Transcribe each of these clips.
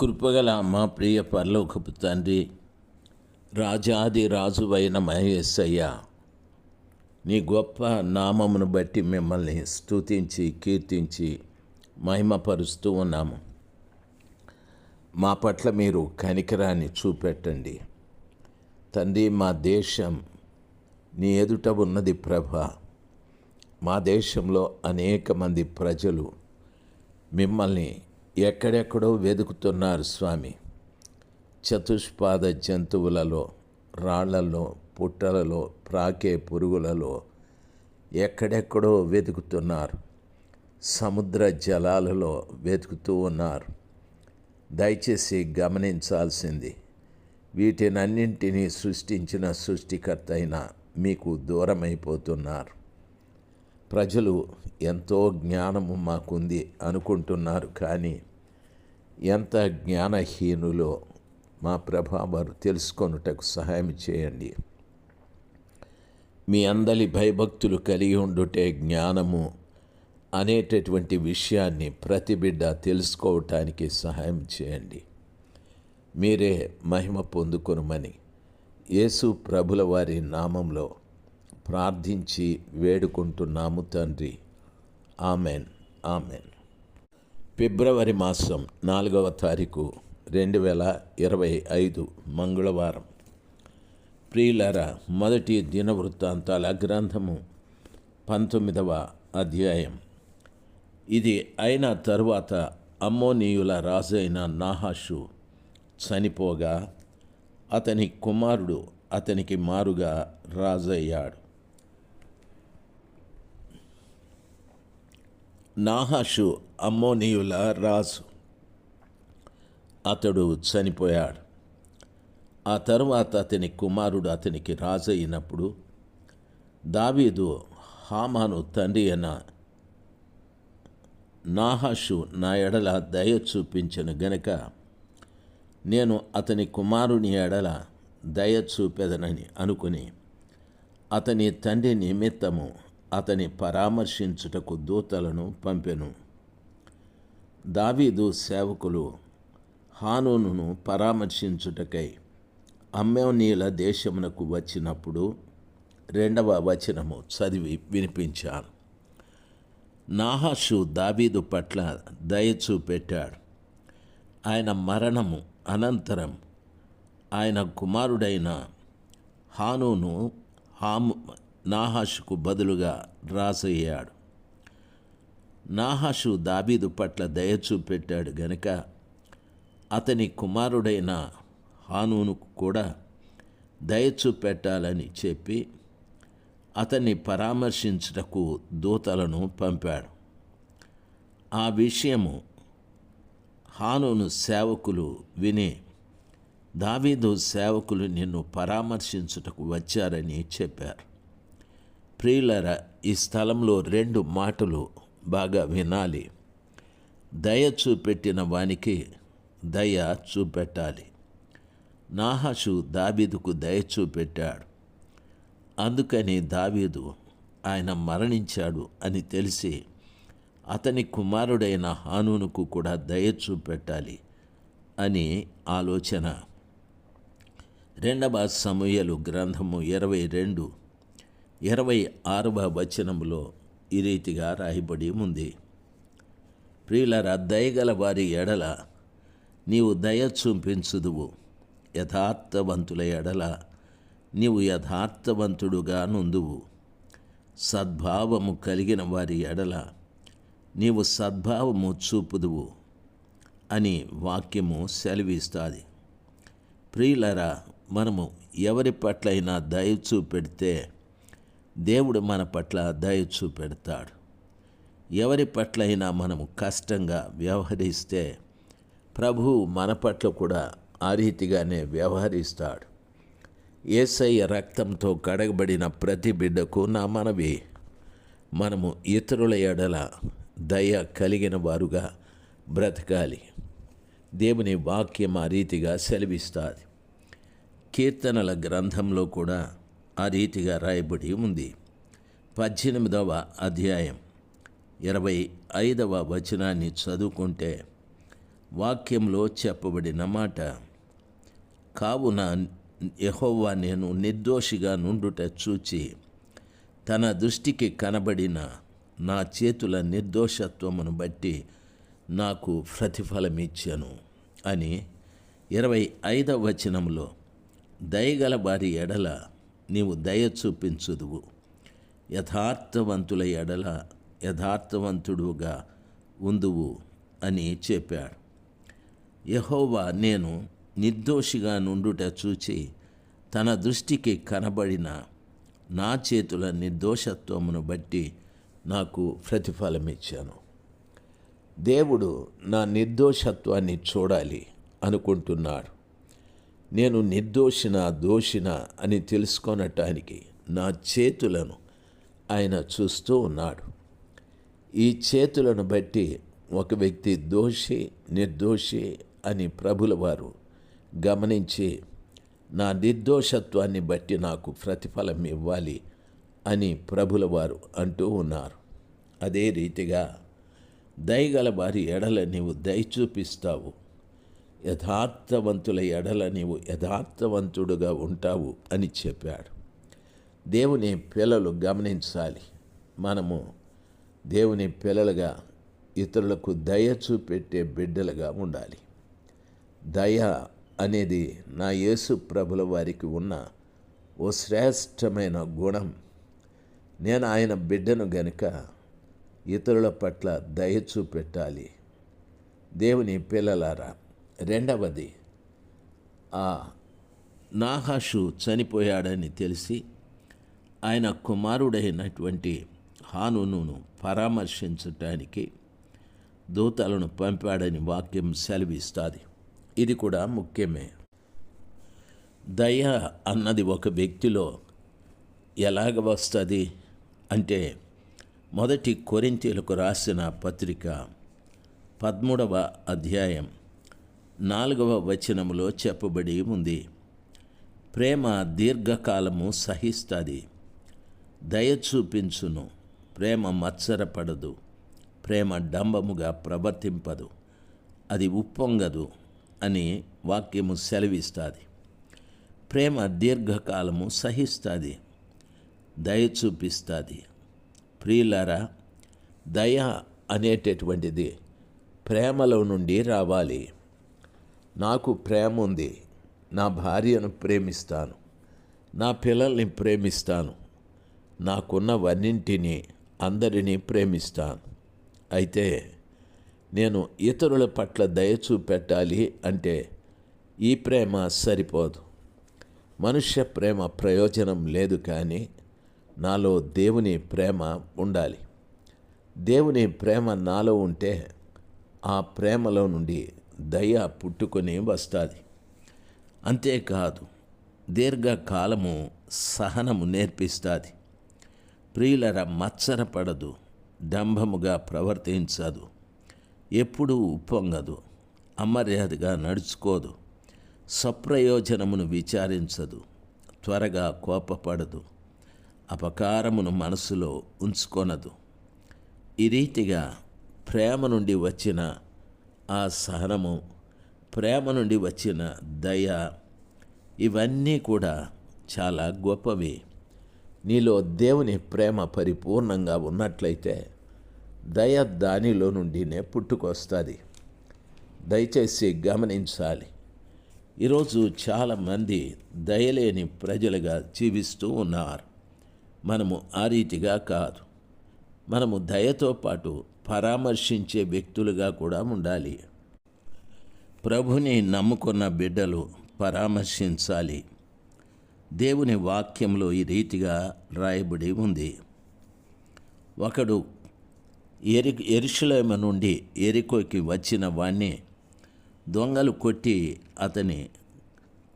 కృపగల మా ప్రియ పరలోకపు తండ్రి రాజాది రాజువైన మహేశయ్య నీ గొప్ప నామమును బట్టి మిమ్మల్ని స్తుతించి కీర్తించి మహిమపరుస్తూ ఉన్నాము. మా పట్ల మీరు కనికరాన్ని చూపెట్టండి. తండ్రి మా దేశం నీ ఎదుట ఉన్నది ప్రభ. మా దేశంలో అనేక మంది ప్రజలు మిమ్మల్ని ఎక్కడెక్కడో వెతుకుతున్నారు స్వామి. చతుష్పాద జంతువులలో రాళ్ళలో పుట్టలలో ప్రాకే పురుగులలో ఎక్కడెక్కడో వెతుకుతున్నారు సముద్ర జలాలలో వెతుకుతూ ఉన్నారు. దయచేసి గమనించాల్సింది వీటినన్నింటినీ సృష్టించిన సృష్టికర్త అయిన మీకు దూరమైపోతున్నారు. ప్రజలు ఎంతో జ్ఞానము మాకుంది అనుకుంటున్నారు కానీ ఎంత జ్ఞానహీనులో మా ప్రభావారు తెలుసుకొనుటకు సహాయం చేయండి. మీ అందలి భయభక్తులు కలిగి ఉండుటే జ్ఞానము అనేటటువంటి విషయాన్ని ప్రతి బిడ్డ తెలుసుకోవటానికి సహాయం చేయండి. మీరే మహిమ పొందుకొనుమని యేసు ప్రభుల వారి నామంలో ప్రార్థించి వేడుకుంటున్నాము తండ్రి. Amen amen. ఫిబ్రవరి మాసం నాలుగవ తారీఖు రెండు వేల ఇరవై ఐదు మంగళవారం. ప్రియులర మొదటి దినవృత్తాంతాల గ్రంథము పంతొమ్మిదవ అధ్యాయం. ఇది అయిన తరువాత అమ్మోనీయుల రాజైన నాహాషు చనిపోగా అతని కుమారుడు అతనికి మారుగా రాజయ్యాడు. నాహాషు అమ్మోనీయుల రాజు. అతడు చనిపోయాడు. ఆ తరువాత అతని కుమారుడు అతనికి రాజు అయినప్పుడు దావీదు హామాను తండ్రి అయిన నాహాషు నా ఎడల దయ చూపించను గనక నేను అతని కుమారుని ఎడల దయ చూపెదనని అనుకుని అతని తండ్రి నిమిత్తము అతని పరామర్శించుటకు దూతలను పంపెను. దావీదు సేవకులు హానూనును పరామర్శించుటకై అమ్మోనీల దేశమునకు వచ్చినప్పుడు రెండవ వచనము చదివి వినిపించాను. నాహాషు దావీదు పట్ల దయ చూపెట్టాడు. ఆయన మరణము అనంతరం ఆయన కుమారుడైన హానూను హాము నాహాషుకు బదులుగా రాజయ్యాడు. నాహాషు దాబీదు పట్ల దయ చూపెట్టాడు గనుక అతని కుమారుడైన హానూనుకు కూడా దయ చూపెట్టాలని చెప్పి అతన్ని పరామర్శించుటకు దూతలను పంపాడు. ఆ విషయము హానూను సేవకులు విని దావీదు సేవకులు నిన్ను పరామర్శించుటకు వచ్చారని చెప్పారు. ప్రియులర ఈ స్థలంలో రెండు మాటలు బాగా వినాలి. దయ చూపెట్టిన వానికి దయ చూపెట్టాలి. నాహాషు దావీదుకు దయ చూపెట్టాడు. అందుకని దావీదు ఆయన మరణించాడు అని తెలిసి అతని కుమారుడైన హానూనుకు కూడా దయ చూపెట్టాలి అని ఆలోచన. రెండవ సమూయలు గ్రంథము ఇరవై రెండు ఇరవై ఆరవ వచనములో ఈ రీతిగా రాయబడి ఉంది. ప్రియులరా దయగల వారి ఎడల నీవు దయ చూపించుదువు. యథార్థవంతుల ఎడల నీవు యథార్థవంతుడుగా నుందువు. సద్భావము కలిగిన వారి ఎడల నీవు సద్భావము చూపుదువు అని వాక్యము సెలవిస్తుంది. ప్రియులరా మనము ఎవరి పట్లైనా దయ చూపెడితే దేవుడు మన పట్ల దయ చూపెడతాడు. ఎవరి పట్లైనా మనము కష్టంగా వ్యవహరిస్తే ప్రభువు మన పట్ల కూడా ఆ రీతిగానే వ్యవహరిస్తాడు. ఏసయ్య రక్తంతో కడగబడిన ప్రతి బిడ్డకు నా మనవి. మనము ఇతరుల ఎడల దయ కలిగిన వారుగా బ్రతకాలి. దేవుని వాక్యం ఆ రీతిగా సెలవిస్తుంది. కీర్తనల గ్రంథంలో కూడా ఆ రీతిగా రాయబడి ఉంది. పద్దెనిమిదవ అధ్యాయం ఇరవై ఐదవ వచనాన్ని చదువుకుంటే వాక్యంలో చెప్పబడిన మాట కావున యహోవా నేను నిర్దోషిగా నుండుట చూచి తన దృష్టికి కనబడిన నా చేతుల నిర్దోషత్వమును బట్టి నాకు ప్రతిఫలమిచ్చాను అని ఇరవై ఐదవ వచనంలో దయగల వారి ఎడల నీవు దయ చూపించుదువు. యథార్థవంతుల ఎడల యథార్థవంతుడుగా ఉందువు అని చెప్పాడు. యహోవా నేను నిర్దోషిగా నుండుట చూచి తన దృష్టికి కనబడిన నా చేతుల నిర్దోషత్వమును బట్టి నాకు ప్రతిఫలమిచ్చాను. దేవుడు నా నిర్దోషత్వాన్ని చూడాలి అనుకుంటున్నాడు. నేను నిర్దోషిన దోషిన అని తెలుసుకొనటానికి నా చేతులను ఆయన చూస్తూ ఉన్నాడు. ఈ చేతులను బట్టి ఒక వ్యక్తి దోషి నిర్దోషి అని ప్రభుల వారు గమనించి నా నిర్దోషత్వాన్ని బట్టి నాకు ప్రతిఫలం ఇవ్వాలి అని ప్రభుల వారు అంటూ ఉన్నారు. అదే రీతిగా దయగల వారి ఎడల నీవు దయ చూపిస్తావు. యథార్థవంతుల ఎడల నీవు యథార్థవంతుడుగా ఉంటావు అని చెప్పాడు. దేవుని పిల్లలు గమనించాలి. మనము దేవుని పిల్లలుగా ఇతరులకు దయ చూపెట్టే బిడ్డలుగా ఉండాలి. దయ అనేది నా యేసు ప్రభుల వారికి ఉన్న ఓ శ్రేష్టమైన గుణం. నేను ఆయన బిడ్డను గనుక ఇతరుల పట్ల దయ చూపెట్టాలి. దేవుని పిల్లలారా రెండవది ఆ నాహాషు చనిపోయాడని తెలిసి ఆయన కుమారుడైనటువంటి హానును పరామర్శించటానికి దూతలను పంపాడని వాక్యం సెలవిస్తుంది. ఇది కూడా ముఖ్యమే. దయ అన్నది ఒక వ్యక్తిలో ఎలాగ వస్తుంది అంటే మొదటి కొరింతీలకు రాసిన పత్రిక పదమూడవ అధ్యాయం నాలుగవ వచనములో చెప్పబడి ఉంది. ప్రేమ దీర్ఘకాలము సహిస్తుంది. దయ చూపించును. ప్రేమ మత్సరపడదు. ప్రేమ డంబముగా ప్రవర్తింపదు. అది ఉప్పొంగదు అని వాక్యము సెలవిస్తుంది. ప్రేమ దీర్ఘకాలము సహిస్తుంది. దయ చూపిస్తుంది. ప్రియులారా దయ అనేటటువంటిది ప్రేమలో నుండి రావాలి. నాకు ప్రేమ ఉంది. నా భార్యను ప్రేమిస్తాను. నా పిల్లల్ని ప్రేమిస్తాను. నాకున్నవన్నింటినీ అందరినీ ప్రేమిస్తాను. అయితే నేను ఇతరుల పట్ల దయ చూపెట్టాలి అంటే ఈ ప్రేమ సరిపోదు. మనుష్య ప్రేమ ప్రయోజనం లేదు కానీ నాలో దేవుని ప్రేమ ఉండాలి. దేవుని ప్రేమ నాలో ఉంటే ఆ ప్రేమలో నుండి దయ పుట్టుకొని వస్తుంది. అంతేకాదు దీర్ఘకాలము సహనము నేర్పిస్తుంది. ప్రియులర మచ్చరపడదు డంభముగా ప్రవర్తించదు. ఎప్పుడూ ఉప్పొంగదు అమర్యాదగా నడుచుకోదు సప్రయోజనమును విచారించదు త్వరగా కోపపడదు అపకారమును మనసులో ఉంచుకొనదు. ఈ రీతిగా ప్రేమ నుండి వచ్చిన ఆ సహనము ప్రేమ నుండి వచ్చిన దయ ఇవన్నీ కూడా చాలా గొప్పవి. నీలో దేవుని ప్రేమ పరిపూర్ణంగా ఉన్నట్లయితే దయ దానిలో నుండినే పుట్టుకొస్తుంది. దయచేసి గమనించాలి. ఈరోజు చాలామంది దయలేని ప్రజలుగా జీవిస్తూ ఉన్నారు. మనము ఆ రీతిగా కాదు. మనము దయతో పాటు పరామర్శించే వ్యక్తులుగా కూడా ఉండాలి. ప్రభుని నమ్ముకున్న బిడ్డలు పరామర్శించాలి. దేవుని వాక్యంలో ఈ రీతిగా రాయబడి ఉంది. ఒకడు ఎరి ఎరుషులేమ నుండి ఎరికోకి వచ్చిన వాణ్ణి దొంగలు కొట్టి అతని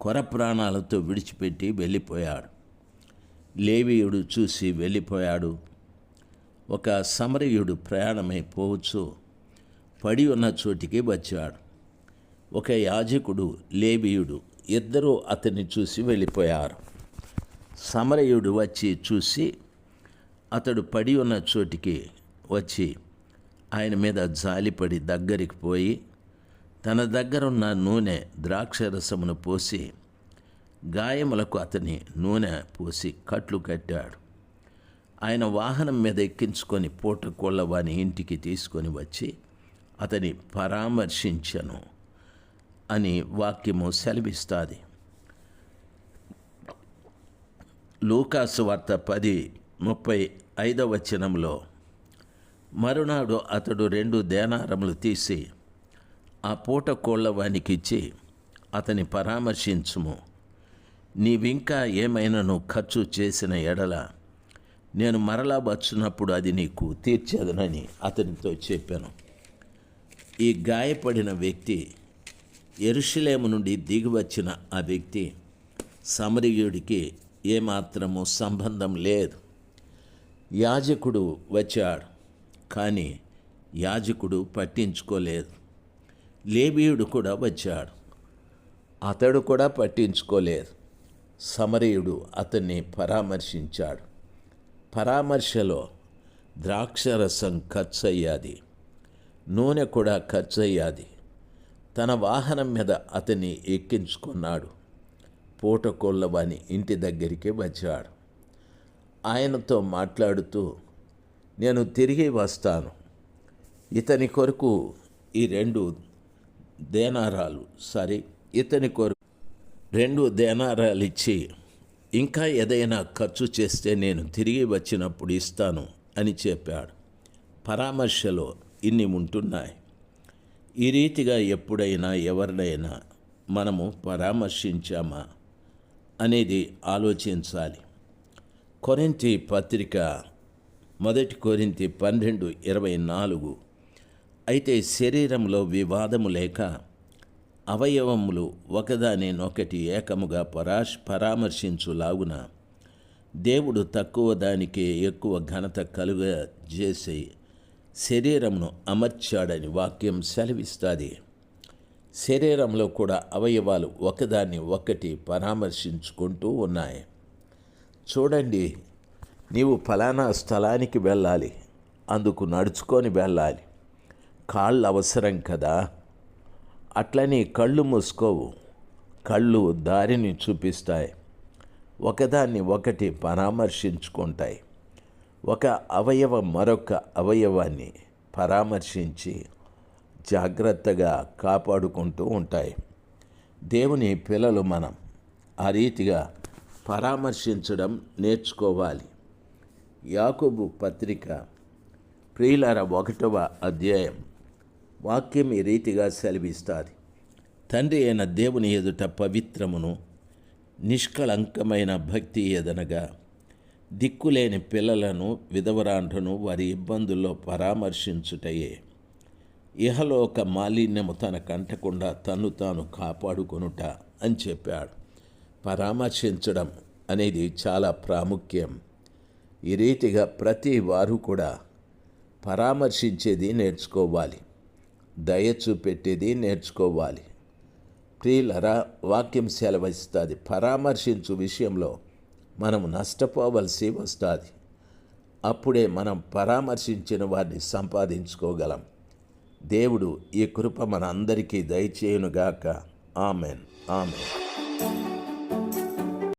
కొర ప్రాణాలతో విడిచిపెట్టి వెళ్ళిపోయాడు. లేవీయుడు చూసి వెళ్ళిపోయాడు. ఒక సమరయుడు ప్రయాణమైపోవచ్చు పడి ఉన్న చోటికి వచ్చాడు ఒక యాజకుడు లేబియుడు ఇద్దరూ అతన్ని చూసి వెళ్ళిపోయారు. సమరయుడు వచ్చి చూసి అతడు పడి ఉన్న చోటికి వచ్చి ఆయన మీద జాలిపడి దగ్గరికి పోయి తన దగ్గరున్న నూనె ద్రాక్షరసమును పోసి గాయములకు అతని నూనె పోసి కట్లు కట్టాడు. ఆయన వాహనం మీద ఎక్కించుకొని పూటకోళ్ళ వాని ఇంటికి తీసుకొని వచ్చి అతని పరామర్శించను అని వాక్యము సెలవిస్తుంది. లూకాసు వార్త పది ముప్పై ఐదవ వచనంలో మరునాడు అతడు రెండు దేనారములు తీసి ఆ పూట కోళ్ళ ఇచ్చి అతని పరామర్శించుము. నీవింకా ఏమైనాను ఖర్చు చేసిన ఎడల నేను మరలా వచ్చినప్పుడు అది నీకు తీర్చేదనని అతనితో చెప్పాను. ఈ గాయపడిన వ్యక్తి ఎరుషలేము నుండి దిగివచ్చిన ఆ వ్యక్తి సమరయుడికి ఏమాత్రము సంబంధం లేదు. యాజకుడు వచ్చాడు కానీ యాజకుడు పట్టించుకోలేదు. లేబీయుడు కూడా వచ్చాడు అతడు కూడా పట్టించుకోలేదు. సమరయుడు అతన్ని పరామర్శించాడు. పరామర్శలో ద్రాక్షరసం ఖర్చు అయ్యాది నూనె కూడా ఖర్చు అయ్యాది తన వాహనం మీద అతన్ని ఎక్కించుకున్నాడు. పూటకోళ్ళవాని ఇంటి దగ్గరికి వచ్చాడు. ఆయనతో మాట్లాడుతూ నేను తిరిగి వస్తాను. ఇతని కొరకు ఈ రెండు దేనారాలు సారీ ఇతని కొరకు రెండు దేనారాలు ఇచ్చి ఇంకా ఏదైనా ఖర్చు చేస్తే నేను తిరిగి వచ్చినప్పుడు ఇస్తాను అని చెప్పాడు. పరామర్శలో ఇన్ని ఉంటున్నాయి. ఈ రీతిగా ఎప్పుడైనా ఎవరినైనా మనము పరామర్శించామా అనేది ఆలోచించాలి. కొరింతి పత్రిక మొదటి కొరింతి పన్నెండు ఇరవై నాలుగు. అయితే శరీరంలో వివాదము లేక అవయవములు ఒకదానినొకటి ఏకముగా పరాశ్ పరామర్శించులాగున దేవుడు తక్కువ దానికే ఎక్కువ ఘనత కలుగ చేసి శరీరమును అమర్చాడని వాక్యం సెలవిస్తుంది. శరీరంలో కూడా అవయవాలు ఒకదాన్ని ఒకటి పరామర్శించుకుంటూ ఉన్నాయి. చూడండి నీవు ఫలానా స్థలానికి వెళ్ళాలి అందుకు నడుచుకొని వెళ్ళాలి. కాళ్ళు అవసరం కదా? అట్లని కళ్ళు మూసుకోవు. కళ్ళు దారిని చూపిస్తాయి. ఒకదాన్ని ఒకటి పరామర్శించుకుంటాయి. ఒక అవయవం మరొక అవయవాన్ని పరామర్శించి జాగ్రత్తగా కాపాడుకుంటూ ఉంటాయి. దేవుని పిల్లలు మనం ఆ రీతిగా పరామర్శించడం నేర్చుకోవాలి. యాకోబు పత్రిక ప్రియులర ఒకటవ అధ్యాయం. వాక్యం ఈ రీతిగా సెలవిస్తుంది. తండ్రి అయిన దేవుని ఎదుట పవిత్రమును నిష్కళంకమైన భక్తి ఏదనగా దిక్కులేని పిల్లలను విధవరాండ్రను వారి ఇబ్బందుల్లో పరామర్శించుటయే. ఇహలోక మాలిన్యము తన కంటకుండా తను తాను కాపాడుకొనుట అని చెప్పాడు. పరామర్శించడం అనేది చాలా ప్రాముఖ్యం. ఈ రీతిగా ప్రతి వారు కూడా పరామర్శించేది నేర్చుకోవాలి. దయ చూపెట్టేది నేర్చుకోవాలి. ప్రియులరా వాక్యం సెలవిస్తుంది. పరామర్శించు విషయంలో మనం నష్టపోవలసి వస్తుంది. అప్పుడే మనం పరామర్శించిన వారిని సంపాదించుకోగలం. దేవుడు ఈ కృప మన అందరికీ దయచేయునుగాక. ఆమెన్. ఆమెన్.